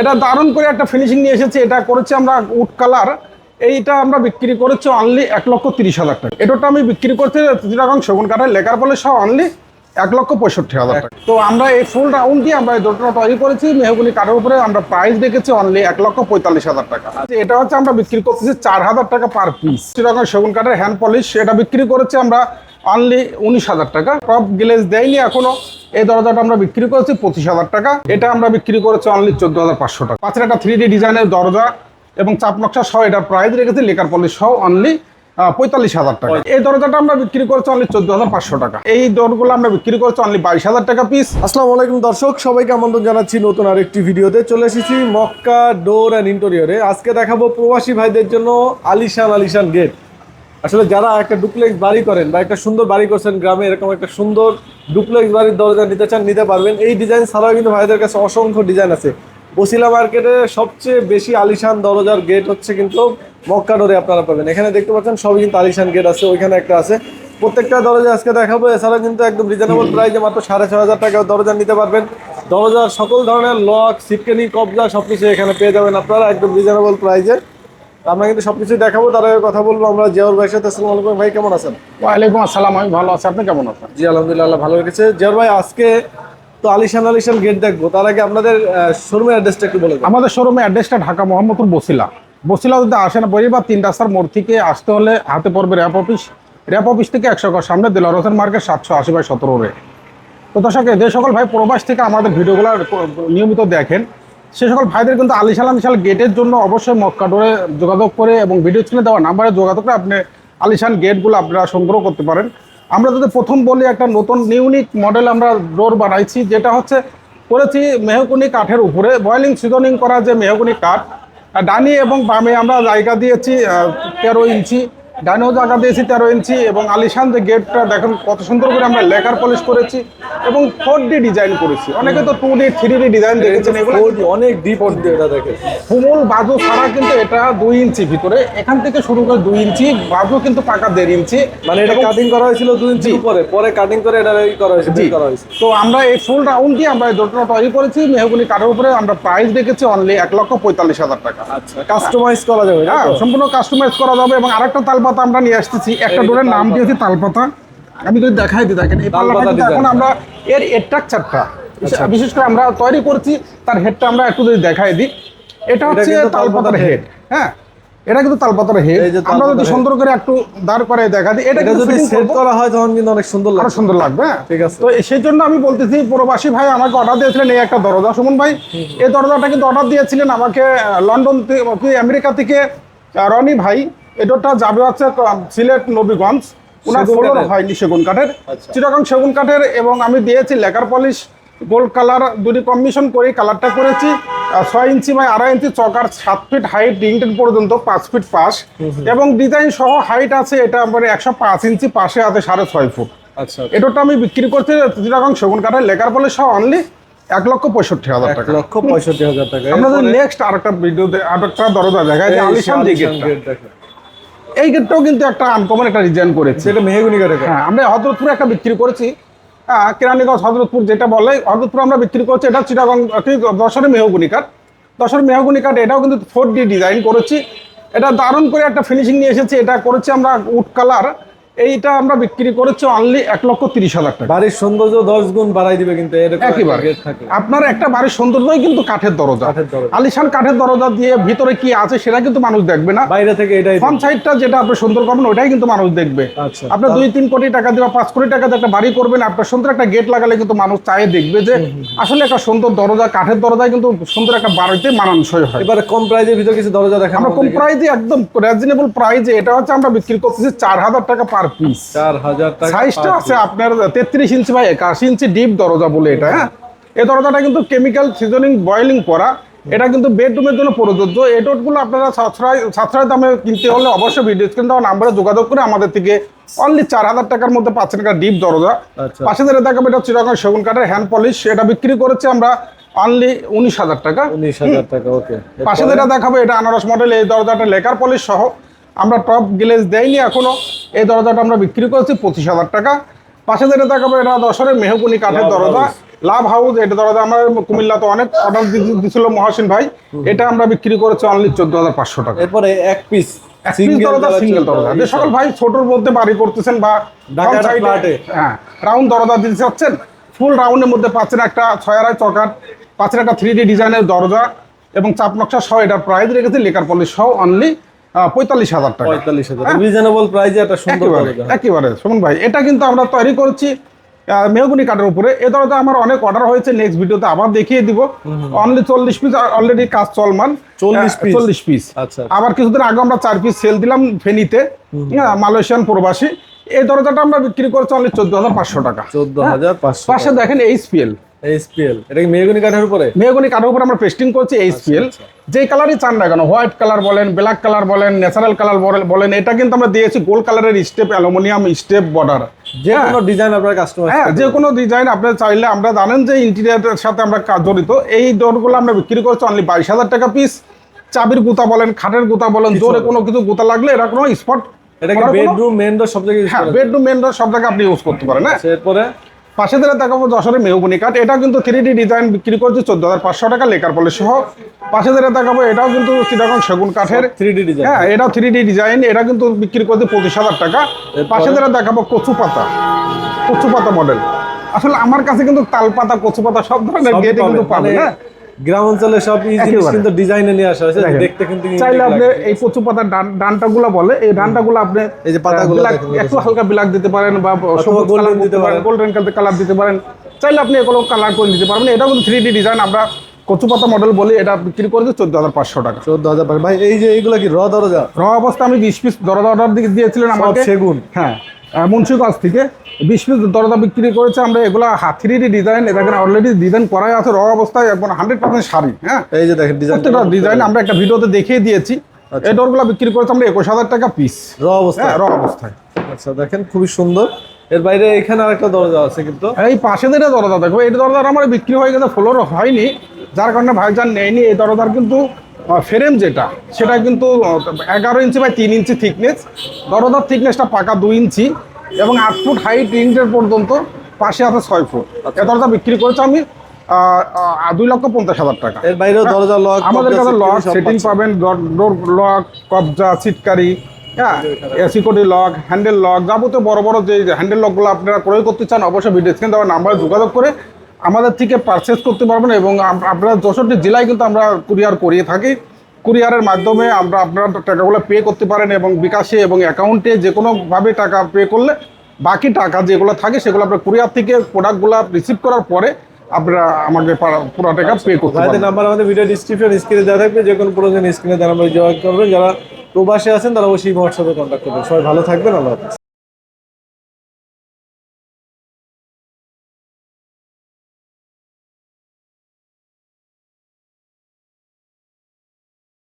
এটা দারুণ করে একটা ফিনিশিং নিয়ে এসেছি। এটা করেছি আমরা উড কালার। এইটা আমরা বিক্রি করেছি অনলি এক লক্ষ তিরিশ হাজার টাকা। এটা আমি বিক্রি করছি চিটাগং সেগুন কাঠের লেখার বলে সহ অনলি এক লক্ষ পঁয়ষট্টি হাজার টাকা। তো আমরা এই ফুল রাউন্ড দিয়ে আমরা এই তৈরি করেছি। মেহগুনি কাঠের উপরে আমরা প্রাইস রেখেছি অনলি এক লক্ষ পঁয়তাল্লিশ হাজার টাকা। এটা হচ্ছে আমরা বিক্রি করতেছি চার হাজার টাকা পার পিস চিটাগং সেগুন কাঠের হ্যান্ড পলিশ এটা বিক্রি করেছি আমরা অনলি উনিশ হাজার টাকা। টপ গ্লেজ দেয়নি এখনও। এই দরজাটা আমরা বিক্রি করেছি পঁচিশ হাজার টাকা। এটা আমরা বিক্রি করেছি অনলি চোদ্দ হাজার পাঁচশো টাকা। পাঁচের একটা থ্রি ডি ডিজাইনের দরজা এবং চাপ নকশা সহ এটার প্রাইস রেখেছি লেকার পলিশ সহ অনলি পঁয়তাল্লিশ হাজার টাকা। এই দরজাটা আমরা বিক্রি করেছি অনলি চোদ্দ হাজার পাঁচশো টাকা। এই দরগুলো আমরা বিক্রি করেছি অনলি বাইশ হাজার টাকা পিস আসসালামু আলাইকুম দর্শক সবাইকে আমন্ত্রণ জানাচ্ছি নতুন আরেকটি ভিডিওতে। চলে এসেছি মক্কা ডোর অ্যান্ড ইন্টেরিয়রে আজকে দেখাবো প্রবাসী ভাইদের জন্য আলিশান আলিশান গেট আসলে যারা একটা ডুপ্লেক্স বাড়ি করেন বা একটা সুন্দর বাড়ি করছেন গ্রামে এরকম একটা সুন্দর ডুপ্লেক্স বাড়ির দরজা নিতে চান নিতে পারবেন। এই ডিজাইন ছাড়াও কিন্তু ভাইদের কাছে অসংখ্য ডিজাইন আছে। বসিলা মার্কেটে সবচেয়ে বেশি আলিশান দরজার গেট হচ্ছে কিন্তু মক্কা ডোরে আপনারা পাবেন। এখানে দেখতে পাচ্ছেন সবই কিন্তু আলিশান গেট আছে ওইখানে একটা আছে। প্রত্যেকটা দরজা আজকে দেখাবো এছাড়া কিন্তু একদম রিজনেবল প্রাইসে মাত্র সাড়ে ছয় হাজার টাকা দরজা নিতে পারবেন। দরজার সকল ধরনের লক সিটকেনি কবজা সবকিছু এখানে পেয়ে যাবেন আপনারা একদম রিজনেবল প্রাইসে আমরা কিন্তু সব সবকিছু দেখাবো তার আগে কথা বলব আমরা জিয়াউর ভাইয়ের সাথে। আসসালামু আলাইকুম ভাই কেমন আছেন? ওয়ালাইকুম আসসালাম আমি ভালো আছি আপনি কেমন আছেন? জি আলহামদুলিল্লাহ ভালো রেখেছে জিয়াউর ভাই আজকে তো আলিশান আলিশান গেট দেখব তার আগে আপনাদের শোরুমের অ্যাড্রেসটা একটু বলে আমাদের শোরুমের অ্যাড্রেসটা ঢাকা মোহাম্মদপুর বসিলা। বসিলা যদি আসেন পরিবার তিন রাস্তার মোড় থেকে আসতে হলে হাতে পড়বে র্যাপ অফিস। র্যাপ অফিস থেকে একশো গজ সামনে দিলার হোসেন মার্কেট সাতশো আশি বাই সতেরো রে। তো দর্শক যে সকল ভাই প্রবাস থেকে আমাদের ভিডিওগুলো নিয়মিত দেখেন, সে সকল ভাইদের কিন্তু আলিশাল আলিশাল গেটের জন্য অবশ্যই মক্কা ডোরে যোগাযোগ করে এবং ভিডিও স্ক্রিনে দেওয়া নাম্বারে যোগাযোগ করে আপনি আলিশান গেটগুলো আপনারা সংগ্রহ করতে পারেন। আমরা যদি প্রথম বলি একটা নতুন, ইউনিক মডেল আমরা ডোর বানাইছি, যেটা হচ্ছে করেছি মেহকুনি কাঠের উপরে বয়েলিং সিজনিং করা যে মেহকুনি কাঠ ডানি এবং বামে আমরা জায়গা দিয়েছি তেরো ইঞ্চি। ডানেও জায়গা দিয়েছি তেরো ইঞ্চি এবং আলিশান যে গেটটা দেখেন কত সুন্দর করে আমরা লেকার পলিশ করেছি এবং ফোর ডি ডিজাইন করেছি। অনেকে তো two D three D design দেখেছেন এগুলো 4D অনেক ডিপ এটা দেখে ফুমুল বাজু ছাড়া কিন্তু এটা দুই ইঞ্চি ভিতরে। এখান থেকে শুরু করে দুই ইঞ্চি বাজু কিন্তু পাকা দেড় ইঞ্চি। মানে এটা কাটিং করা হয়েছিল দুই ইঞ্চি উপরে পরে কাটিং করে এটা করা হয়েছে করা হয়েছে। তো আমরা এই ফুল রাউন্ড দিয়ে আমরা এই দোটা তৈরি করেছি মেহগুনি কাঠের উপরে আমরা প্রাইস দেখেছি অনলি এক লক্ষ পঁয়তাল্লিশ হাজার টাকা। আচ্ছা কাস্টমাইজ করা যাবে হ্যাঁ সম্পূর্ণ কাস্টমাইজ করা যাবে এবং আরেকটা তালপাতা আমরা নিয়ে আসতেছি। একটা ডোরের নাম দিয়েছি তালপাতা। আমি যদি দেখাই দিই দেখেন এই তালপাতা তালপাতা কিন্তু এখন আমরা এর স্ট্রাকচারটা আচ্ছা। বিশেষ করে আমরা তৈরি করছি তার হেডটা আমরা একটু যদি দেখাই দিই। এটা হচ্ছে তালপাতার হেড হ্যাঁ এটা কিন্তু তালপাতার হেড আমরা যদি সুন্দর করে একটু দাঁড় করে দেখা দিই। এটা এটা যদি সেট করা হয় তখন কিন্তু অনেক সুন্দর লাগবে। সুন্দর লাগবে হ্যাঁ। ঠিক আছে। তো সেই জন্য আমি বলতেছি প্রবাসী ভাই আমাকে অর্ডার দিয়েছিলেন এই একটা দরজা। সুমন ভাই এই দরজাটা কিন্তু অর্ডার দিয়েছিলেন আমাকে লন্ডন থেকে আমেরিকা থেকে রনি ভাই। এটাটা যাবে হচ্ছে সিলেট নবীগঞ্জ। ওনার ফ্লোর হয়নি সেগুন কাঠের। আচ্ছা। চিটাগং সেগুন কাঠের এবং আমি দিয়েছি লেকার পলিশ গোল্ড কালার দুটি কম্বিনেশন করে কালারটা করেছি। ছয় ইঞ্চি বাই আড়াই ইঞ্চি চকার সাত ফিট হাইট রিংটেন পর্যন্ত পাঁচ ফিট পাশ। এবং ডিজাইন সহ হাইট আছে এটা মানে একশো পাঁচ ইঞ্চি পাশে আছে সাড়ে ছয় ফুট। আচ্ছা এটাটা আমি বিক্রি করছি চিটাগং সেগুন কাঠের লেকার পলিশ সহ অনলি এক লক্ষ পঁয়ষট্টি হাজার টাকা। এক লক্ষ পঁয়ষট্টি হাজার টাকা। আমরা নেক্সট আরেকটা ভিডিওতে আরেকটা দরজা দেখাই যে আলিশান যে আলিশান গেটটা গেট দেখেন। এই গেটটাও কিন্তু একটা আনকমন একটা ডিজাইন করেছে। এটা মেহগুনি গেট হ্যাঁ আমরা হজরতপুরে একটা বিক্রি করেছি। হ্যাঁ কেরানীগঞ্জ হজরতপুর যেটা বলে হজরতপুর আমরা বিক্রি করেছি এটা চিটাগং দশরে মেহগুনি কাঠ। দশরের মেহগুনি কাঠ এটাও কিন্তু ফোর ডি ডিজাইন করেছি। এটা দারুণ করে একটা ফিনিশিং নিয়ে এসেছি এটা করেছি আমরা উড কালার এইটা আমরা বিক্রি করেছি অনলি এক লক্ষ তিরিশ হাজার টাকা। বাড়ির সৌন্দর্য দশ গুণ বাড়াই দিবে কিন্তু একেবারে। আপনার একটা বাড়ির সৌন্দর্যই কিন্তু কাঠের দরজা। আলিশান কাঠের দরজা দিয়ে ভিতরে কি আছে সেটা কিন্তু মানুষ দেখবে না। বাইরে থেকে এটাই ফ্রন্ট সাইডটা যেটা আপনি সুন্দর করবেন ওটাই কিন্তু মানুষ দেখবে। আচ্ছা। আপনি দুই তিন কোটি টাকা দিয়ে পাঁচ কোটি টাকা দিয়ে একটা বাড়ি করবেন আপনার সুন্দর একটা গেট লাগালে কিন্তু মানুষ চায়ে দেখবে যে আসলে একটা সুন্দর দরজা কাঠের দরজায় কিন্তু সুন্দর একটা বাড়িতে মানানসই হয়। এবারে কম প্রাইজের ভিতরে কিছু দরজা দেখান আমরা কম প্রাইজে একদম রিজনেবল প্রাইজে এটা হচ্ছে আমরা বিক্রি করতেছি চার হাজার টাকা পার পিস চার হাজার সাইজটা আছে আপনার তেত্রিশ ইঞ্চি বাই একাশি ইঞ্চি ডিপ দরজা বলে এটা হ্যাঁ? এই দরজাটা কিন্তু কেমিক্যাল সিজনিং বয়েলিং করা। এটা কিন্তু বেডরুমের জন্য প্রযোজ্য। এই ডোটগুলো আপনারা সাশ্রয় সাশ্রয় দামে কিনতে হলে অবশ্যই ভিডিও স্ক্রিন দেওয়া নাম্বারে যোগাযোগ করে আমাদের থেকে অনলি চার হাজার টাকার মধ্যে পাচ্ছেন একটা ডিপ দরজা। আচ্ছা। পাশে যেটা দেখাবো এটা চিরাগং সেগুন কাঠের হ্যান্ড পলিশ এটা বিক্রি করেছি আমরা অনলি উনিশ হাজার টাকা। উনিশ হাজার টাকা ওকে পাশে যেটা দেখাবো এটা আনারস মডেল এই দরজাটা লেকার পলিশ সহ। আমরা টপ গ্লেজ দেয়নি এখনও। এই দরজাটা আমরা বিক্রি করেছি পঁচিশ হাজার টাকা। পাশে যেটা দেখাবো এটা দশরের মেহগুনি কাঠের দরজা। লাভ হাউস এটা দরজা আমার কুমিল্লাতে অনেক অর্ডার দিছিল মহাসিন ভাই। এটা আমরা বিক্রি করেছি অনলি চোদ্দ হাজার পাঁচশো টাকা। এরপরে এক পিস সিঙ্গেল দরজা যে সকল ভাই ছোটর মধ্যে বাড়ি করতেছেন বা। হ্যাঁ রাউন্ড দরজা দিতে চাচ্ছেন ফুল রাউন্ডের মধ্যে পাচ্ছেন একটা ছয় আড়াই পাচ্ছেন একটা থ্রি ডি ডিজাইনের দরজা এবং চাপ নকশা সহ এটার প্রাইস রেখেছে লেকার পলিশ সহ অনলি পঁয়তাল্লিশ হাজার টাকা। পঁয়তাল্লিশ হাজার। রিজনেবল প্রাইসে একটা সুন্দর একেবারে দরজা ভাই এটা কিন্তু আমরা তৈরি করছি মেহগুনি কাঠের উপরে। এ দরজা আমার অনেক অর্ডার হয়েছে নেক্সট ভিডিওতে আবার দেখিয়ে দিব। অনলি চল্লিশ পিস অলরেডি কাজ চলমান। 40 চল্লিশ পিস আচ্ছা আবার কিছুদিন আগে আমরা চার পিস সেল দিলাম ফেনীতে হ্যাঁ মালয়েশিয়ান প্রবাসী। এই দরজাটা আমরা বিক্রি করছি অনলি চোদ্দ হাজার পাঁচশো টাকা। চোদ্দ হাজার পাশে দেখেন এইচপিএল এইচপিএল এটা কি মেহগনি কাঠের উপরে? মেহগুনি কাঠের উপরে আমরা পেস্টিং করছি এইচপিএল যে কালারই চান না কেন হোয়াইট কালার বলেন ব্ল্যাক কালার বলেন ন্যাচারাল কালার বলেন এটা কিন্তু আমরা দিয়েছি গোল্ড কালারের স্টেপ অ্যালুমিনিয়াম স্টেপ বর্ডার যে কোনো ডিজাইন আপনার কাস্টমার হ্যাঁ যে কোনো ডিজাইন আপনি চাইলে আমরা জানেন যে ইন্টেরিয়ারের সাথে আমরা কাজ জড়িত। এই ডোরগুলো আমরা বিক্রি করছি অনলি বাইশ হাজার টাকা পিস চাবির গুতা বলেন খাটের গুতা বলেন জোরে কোনো কিছু গুতা লাগলে এটা কোনো স্পট এটা বেডরুম মেন ডোর সব জায়গায় হ্যাঁ? বেডরুম মেন সব জায়গায় আপনি ইউজ করতে পারেন হ্যাঁ। আচ্ছা, এরপরে? পাশে ধরে দেখাবো যশোরের মেহগুনি কাঠ। এটা কিন্তু থ্রি ডি ডিজাইন বিক্রি করছে চোদ্দ হাজার পাঁচশো টাকা লেকার পলে সহ। পাশে ধরে দেখাবো এটাও কিন্তু চিটাগং সেগুন কাঠের। থ্রি ডি ডিজাইন হ্যাঁ এটাও থ্রি ডি ডিজাইন এটা কিন্তু বিক্রি করছে পঁচিশ হাজার টাকা। পাশে ধরে দেখাবো কচু পাতা কচু পাতা মডেল আসলে আমার কাছে কিন্তু তাল পাতা কচু পাতা সব ধরনের গেটে কিন্তু পাবে হ্যাঁ। গ্রাম অঞ্চলে সব এই জিনিস কিন্তু ডিজাইনে নিয়ে আসা হয়েছে দেখতে কিন্তু চাইলে আপনি এই কচু পাতার ডান- ডানটাগুলো বলে এই ডানটাগুলো আপনি এই যে পাতাগুলো একটু হালকা ব্ল্যাক দিতে পারেন বা সবুজ কালার দিতে পারেন। গোল্ডেন কালার দিতে পারেন। চাইলে আপনি এগুলো কালার করে নিতে পারবেন এটা কিন্তু থ্রি ডি ডিজাইন আমরা কচু পাতা মডেল বলি এটা বিক্রি করেছি চোদ্দ হাজার পাঁচশো টাকা। চোদ্দ হাজার টাকা ভাই এই যে এইগুলা কি র দরজা? র অবস্থা আমি বিশ পিস দরজা অর্ডার দিয়েছিলেন সব আমাকে। সেগুন। হ্যাঁ মুন্সিগঞ্জ থেকে। বিশ পিস দরজা বিক্রি করেছে আমরা এগুলো ডি ডিজাইন এখানে অলরেডি ডিজাইন করাই আছে র অবস্থায় একবার হান্ড্রেড পার্সেন্ট শাড়ি হ্যাঁ? এই যে দেখেন ডিজাইন প্রত্যেকটা ডিজাইন আমরা একটা ভিডিওতে দেখিয়ে দিয়েছি। আচ্ছা। এই ডোরগুলো বিক্রি করেছে আমরা একুশ হাজার টাকা পিস র অবস্থায়। হ্যাঁ র অবস্থায়। আচ্ছা দেখেন খুবই সুন্দর। এর বাইরে এখানে আরেকটা দরজা আছে কিন্তু। এই পাশে দিয়ে দরজা দেখো এই দরজার আমার বিক্রি হয়ে গেছে ফ্লোর হয়নি। যার কারণে ভাইজান নেয়নি এই দরজার কিন্তু ফ্রেম যেটা সেটা কিন্তু এগারো ইঞ্চি বাই তিন ইঞ্চি থিকনেস দরজার থিকনেসটা পাকা দুই ইঞ্চি এবং আট ফুট হাইট ইঞ্চের পর্যন্ত পাশে আছে ছয় ফুট। এই দরজা বিক্রি করেছে আমি দুই লক্ষ পঞ্চাশ হাজার টাকা। এর বাইরেও দরজা লক আমাদের কাছে লক সেটিং পাবেন ডোর লক কবজা সিটকারি হ্যাঁ সিকিউরিটি লক হ্যান্ডেল লক যাবতীয় বড় বড় যে হ্যান্ডেল লকগুলো আপনারা ক্রয় করতে চান অবশ্যই ভিডিও স্ক্রিন দেওয়ার নাম্বারে যোগাযোগ করে আমাদের থেকে পারচেস করতে পারবেন এবং আপ- আপনারা চৌষট্টি জেলায় কিন্তু আমরা কুরিয়ার করিয়ে থাকি। কুরিয়ারের মাধ্যমে আমরা আপনার টাকাগুলো পে করতে পারেন এবং বিকাশে এবং অ্যাকাউন্টে যে কোনোভাবে টাকা পে করলে বাকি টাকা যেগুলো থাকে সেগুলো আপনার কুরিয়ার থেকে প্রোডাক্টগুলো রিসিভ করার পরে আপনারা আমাকে পুরো টাকা পে করতে ভাইদের পারবেন। নাম্বার আমাদের ভিডিও ডিসক্রিপশন স্ক্রিনে দেওয়া থাকবে যে কোনো প্রয়োজন স্ক্রিনে দেওয়া নাম্বারে যোগাযোগ করবেন। যারা প্রবাসে আছেন তারা অবশ্যই হোয়াটসঅ্যাপে কন্ট্যাক্ট করবেন। সবাই ভালো থাকবেন আল্লাহ